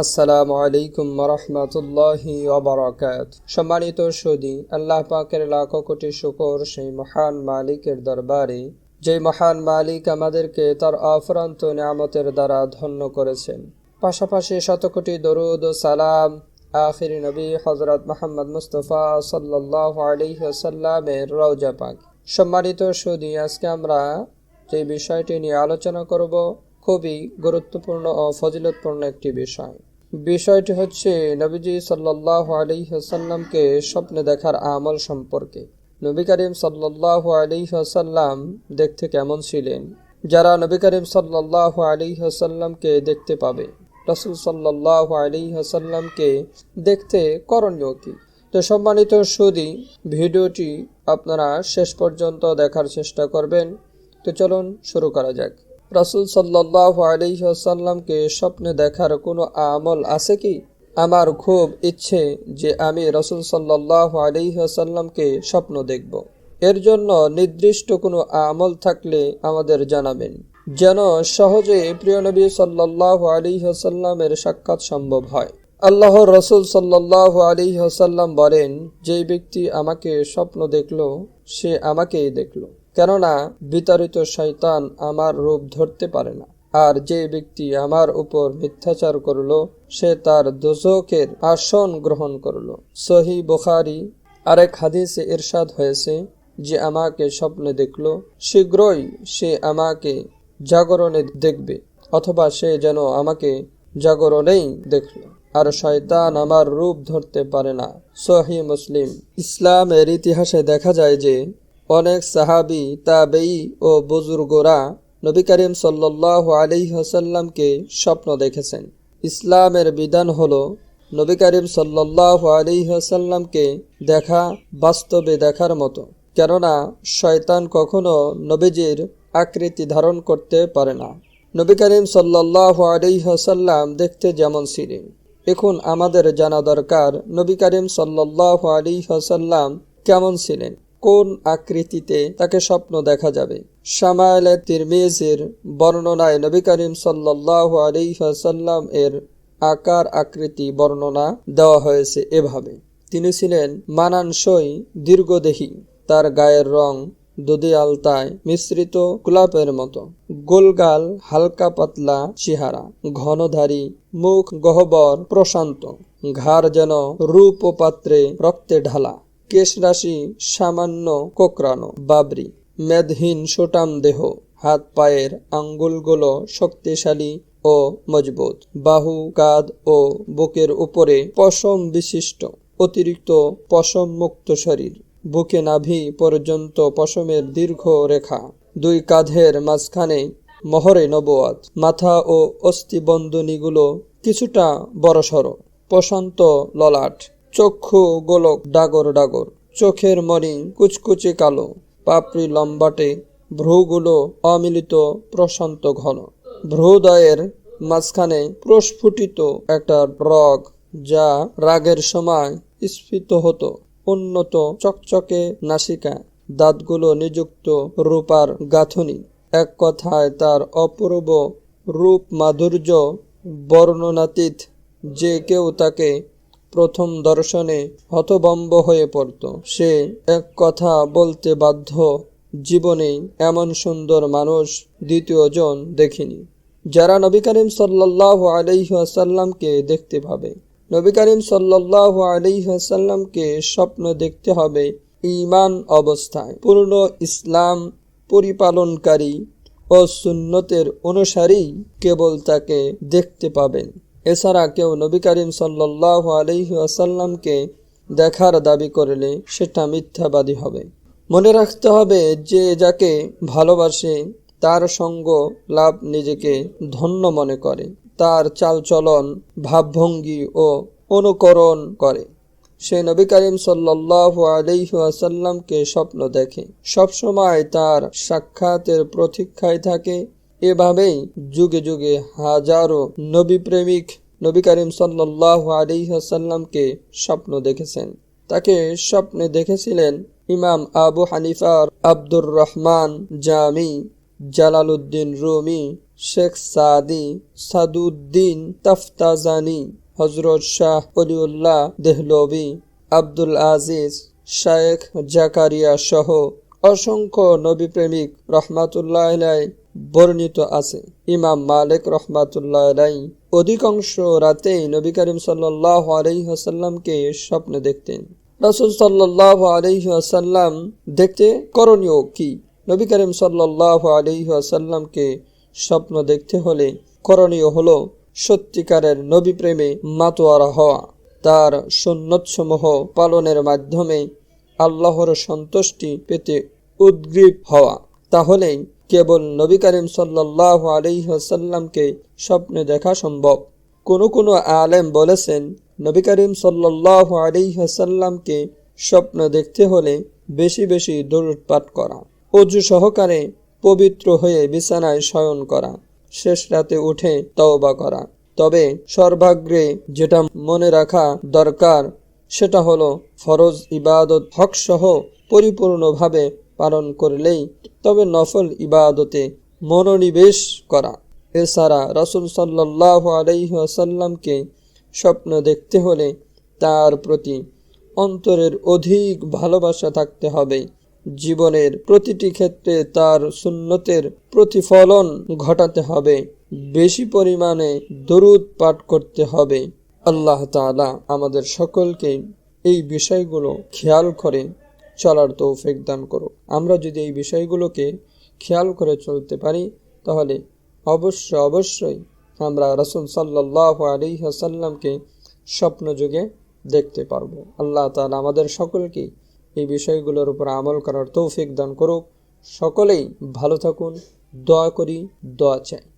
আসসালামু আলাইকুম রহমতুল্লাহি ওবরাকাত। সম্মানিত সৌদি, আল্লাহ পাকের লাখো কোটি শুকর সেই মহান মালিকের দরবারে যে মহান মালিক আমাদেরকে তার অফরান্ত নিয়ামতের দ্বারা ধন্য করেছেন। পাশাপাশি শতকোটি দরুদ ও সালাম আখির নবী হজরত মোহাম্মদ মুস্তফা সাল্লাহ আলিহাসাল্লামের রওজা পাক। সম্মানিত সৌদি, আজকে আমরা যে বিষয়টি নিয়ে আলোচনা করব খুবই গুরুত্বপূর্ণ ও ফজিলতপূর্ণ একটি বিষয়। বিষয়টি হচ্ছে, নবীজি সাল্লাহ আলী হাসাল্লামকে স্বপ্নে দেখার আমল সম্পর্কে। নবী করিম সাল্লাহ আলী হাসাল্লাম দেখতে কেমন ছিলেন? যারা নবী করিম সাল্লাহ আলী হাসাল্লামকে দেখতে পাবে, রসুল সাল্লাহ আলী হাসাল্লামকে দেখতে করণীয় কি? তো সম্মানিত সুদী, ভিডিওটি আপনারা শেষ পর্যন্ত দেখার চেষ্টা করবেন। তো চলুন শুরু করা যাক। রাসুল সাল্লাহ আলিহাসাল্লামকে স্বপ্নে দেখার কোনো আমল আছে কি? আমার খুব ইচ্ছে যে আমি রসুল সাল্লাহ আলিহাসাল্লামকে স্বপ্ন দেখব। এর জন্য নির্দিষ্ট কোনো আমল থাকলে আমাদের জানাবেন। যেন সহজে প্রিয় নবী সাল্লাহ আলিহাসাল্লামের সাক্ষাৎ সম্ভব হয়। আল্লাহ রসুল সাল্লাহ আলী হাসাল্লাম বলেন, যে ব্যক্তি আমাকে স্বপ্ন দেখল, সে আমাকেই দেখল। কেননা বিতাড়িত শৈতান আমার রূপ ধরতে পারে না। আর যে ব্যক্তি আমার উপর মিথ্যাচার করল, সে তার দোজকের আসন গ্রহণ করল। সহি বুখারি আরেক হাদিসে ইরশাদ হয়েছে যে আমাকে স্বপ্নে দেখল, শীঘ্রই সে আমাকে জাগরণে দেখবে, অথবা সে যেন আমাকে জাগরণেই দেখল। আর শয়তান আমার রূপ ধরতে পারে না। সহি মুসলিম। ইসলামের ইতিহাসে দেখা যায় যে অনেক সাহাবি, তাবেই ও বুজুর্গরা নবী করিম সাল্লাহ আলি হাসাল্লামকে স্বপ্ন দেখেছেন। ইসলামের বিধান হল নবী করিম সাল্লাহ আলি হাসাল্লামকে দেখা বাস্তবে দেখার মতো। কেননা, শয়তান কখনো নবীজির আকৃতি ধারণ করতে পারে না। নবী করিম সাল্লাহ আলি হাসাল্লাম দেখতে যেমন ছিলেন এখন আমাদের জানা দরকার নবী করিম সাল্লাহ আলী হাসাল্লাম কেমন ছিলেন। কোন আকৃতিতে তাকে স্বপ্ন দেখা যাবে? সামায়ালে তিরমিজের বর্ণনায় নবী করিম সাল্লাহ আলিহাসাল্লাম এর আকার আকৃতি বর্ণনা দেওয়া হয়েছে এভাবে। তিনি ছিলেন মানানসই দীর্ঘদেহী। তার গায়ের রং দুধে আলতায় মিশ্রিত গোলাপের মতো। গোলগাল হালকা পাতলা চেহারা। ঘনধারী মুখ গহবর প্রশান্ত। ঘাড় যেন রূপ পাত্রে রক্তে ঢালা। কেশ রাশি সামান্য কোকরানো বাবরি, মেদহীন সোটাম দেহ, হাত পায়ের আঙ্গুলগুলো শক্তিশালী ও মজবুত, বাহু, কাঁধ ও বুকের উপরে পশম বিশিষ্ট, অতিরিক্ত পশম মুক্ত শরীর, বুকে নাভি পর্যন্ত পশমের দীর্ঘ রেখা, দুই কাঁধের মাঝখানে মহরে নবয়াত, মাথা ও অস্থিবন্ধনীগুলো কিছুটা বড়সড়, প্রশান্ত ললাট। চক্ষু গোলক ডাগর ডাগর, চোখের মণি কুচকুচে কালো, পাপড়ি লম্বাটে, ভ্রুগুলো অমিলিত প্রশান্ত ঘন। ভ্রুদয়ের মাঝখানে প্রস্ফুটিত একটা রগ যা রাগের সময় স্ফীত হতো, উন্নত চকচকে নাসিকা, দাঁতগুলো নিযুক্ত রূপার গাঁথনি। এক কথায় তার অপূর্ব রূপ মাধুর্য বর্ণনাতীত যে কেউ তাকে প্রথম দর্শনে হতবম্ব হয়ে পড়ত। সে এক কথা বলতে বাধ্য, জীবনে এমন সুন্দর মানুষ দ্বিতীয় জন দেখিনি। যারা নবী করিম সাল্লাহ আলাইসাল্লামকে দেখতে পাবে। নবী করিম সাল্লাহ আলাইসাল্লামকে স্বপ্ন দেখতে হবে ইমান অবস্থায়। পূর্ণ ইসলাম পরিপালনকারী ও সুন্নতের অনুসারী কেবল তাকে দেখতে পাবেন। এছাড়া কেউ নবী করিম সাল্লাহ আলহি আসাল্লামকে দেখার দাবি করলে সেটা মিথ্যাবাদী হবে। মনে রাখতে হবে যে যাকে ভালোবাসে, তার সঙ্গ লাভ নিজেকে ধন্য মনে করে। তার চালচলন, ভাবভঙ্গি ও অনুকরণ করে। সে নবী করিম সাল্লাহ আসাল্লামকে স্বপ্ন দেখে। সবসময় তার সাক্ষাতের প্রতীক্ষায় থাকে এভাবেই যুগে যুগে হাজারো নবী প্রেমিক নবী করিম সাল্লাহ আলিহাসাল্লামকে স্বপ্ন দেখেছেন। তাকে স্বপ্নে দেখেছিলেন ইমাম আবু হানিফার Abdur Rahman Jami, Jalaluddin Rumi, Sheikh Sadi, Saduddin Taftazani হজরত শাহ অলিউল্লাহ দেহলবি, আব্দুল আজিজ, শায়েখ জাকারিয়া সহ অসংখ্য নবী প্রেমিক রহমাতুল্লাহ বর্ণিত আছে। ইমাম মালিক রহমাতুল্লাহ আলাই অধিকাংশ রাতেই নবী করিম সাল্লাহ আলহিহাসাল্লামকে স্বপ্নে দেখতেন। রাসুল সাল্লাহ আলহিহাসাল্লাম দেখতে করণীয় কি? নবী করিম সাল্লাহ আলহিহাসাল্লামকে স্বপ্ন দেখতে হলে করণীয় হলো সত্যিকারের নবী প্রেমে মাতোয়ারা হওয়া। তার সুন্নতসমূহ পালনের মাধ্যমে আল্লাহর সন্তুষ্টি পেতে উদ্গ্রীব হওয়া। তাহলেই কেবল নবী করিম সাল্লাহ আলহিহাসাল্লামকে স্বপ্নে দেখা সম্ভব। কোনো কোনো আলেম বলেছেন, নবী করিম সাল্লাহ আলহিহাসাল্লামকে স্বপ্ন দেখতে হলে বেশি বেশি দরুদ পাঠ করা, অজু সহকারে পবিত্র হয়ে বিছানায় শয়ন করা, শেষ রাতে উঠে তওবা করা। তবে সর্বাগ্রে যেটা মনে রাখা দরকার, সেটা হলো ফরজ ইবাদত হকসহ পরিপূর্ণভাবে পালন করলেই তবে নফল ইবাদতে মনোনিবেশ করা। এছাড়া রসুল সাল্লাহ আলাইসাল্লামকে স্বপ্ন দেখতে হলে তার প্রতি অন্তরের অধিক ভালোবাসা থাকতে হবে। জীবনের প্রতিটি ক্ষেত্রে তার সুন্নতের প্রতিফলন ঘটাতে হবে। বেশি পরিমাণে দরুদ পাঠ করতে হবে। আল্লাহ তাআলা আমাদের সকলকে এই বিষয়গুলো খেয়াল করে চলার তৌফিক দান করো। আমরা যদি এই বিষয়গুলোকে খেয়াল করে চলতে পারি, তাহলে অবশ্য অবশ্যই আমরা রসুল সাল্লাহ আলী আসাল্লামকে স্বপ্ন যুগে দেখতে পারব। আল্লাহ তাআলা আমাদের সকলকে এই বিষয়গুলোর উপর আমল করার তৌফিক দান করুক। সকলেই ভালো থাকুন, দোয়া করি, দোয়া চাই।